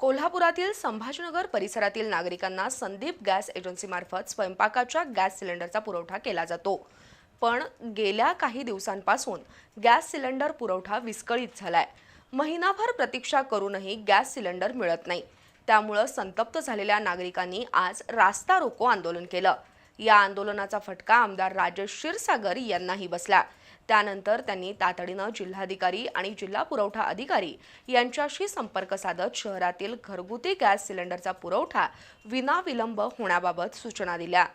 कोल्हापुरातील संभाजीनगर परिसरातील नागरिकांना संदीप गॅस एजन्सीमार्फत स्वयंपाकाच्या गॅस सिलेंडरचा पुरवठा केला जातो. पण गेल्या काही दिवसांपासून गॅस सिलेंडर पुरवठा विस्कळीत झालाय. महिनाभर प्रतीक्षा करूनही गॅस सिलेंडर मिळत नाही. त्यामुळं संतप्त झालेल्या नागरिकांनी आज रास्ता रोको आंदोलन केलं. या आंदोलनाचा फटका आमदार राजेश क्षीरसागर यांनाही बसला. त्यानंतर त्यांनी तातडीनं जिल्हाधिकारी आणि जिल्हा पुरवठा अधिकारी यांच्याशी संपर्क साधत शहरातील घरगुती गॅस सिलेंडरचा पुरवठा विनाविलंब होण्याबाबत सूचना दिल्या.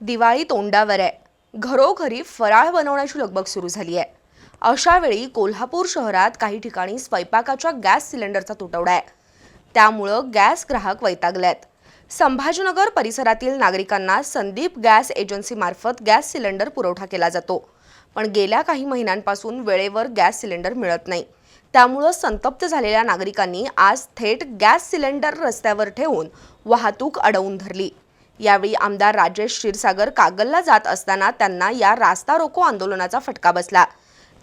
दिवाळी तोंडावर आहे. घरोघरी फराळ बनवण्याची लगबग सुरू झाली आहे. अशावेळी कोल्हापूर शहरात काही ठिकाणी स्वयंपाकाच्या गॅस सिलेंडरचा तुटवडा आहे. त्यामुळं गॅस ग्राहक वैतागल्यात संभाजीनगर परिसरातील नागरिकांना संदीप गॅस एजन्सीमार्फत गॅस सिलेंडर पुरवठा केला जातो. पण गेल्या काही महिन्यांपासून वेळेवर गॅस सिलेंडर मिळत नाही. त्यामुळं संतप्त झालेल्या नागरिकांनी आज थेट गॅस सिलेंडर रस्त्यावर ठेवून वाहतूक अडवून धरली. यावेळी आमदार राजेश क्षीरसागर कागलला जात असताना त्यांना या रास्ता रोको आंदोलनाचा फटका बसला.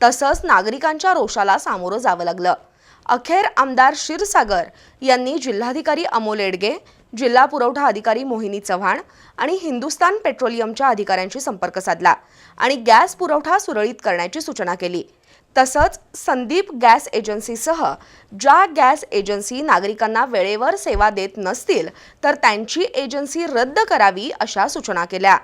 तसंच नागरिकांच्या रोषाला सामोरं जावं लागलं. अखेर आमदार क्षीरसागर यांनी जिल्हाधिकारी अमोल एडगे जिल्हा पुरवठा अधिकारी मोहिनी चव्हाण आणि हिंदुस्तान पेट्रोलियमच्या अधिकाऱ्यांशी संपर्क साधला आणि गॅस पुरवठा सुरळीत करण्याची सूचना केली. तसंच संदीप गॅस एजन्सीसह ज्या गॅस एजन्सी नागरिकांना वेळेवर सेवा देत नसतील तर त्यांची एजन्सी रद्द करावी अशा सूचना केल्या.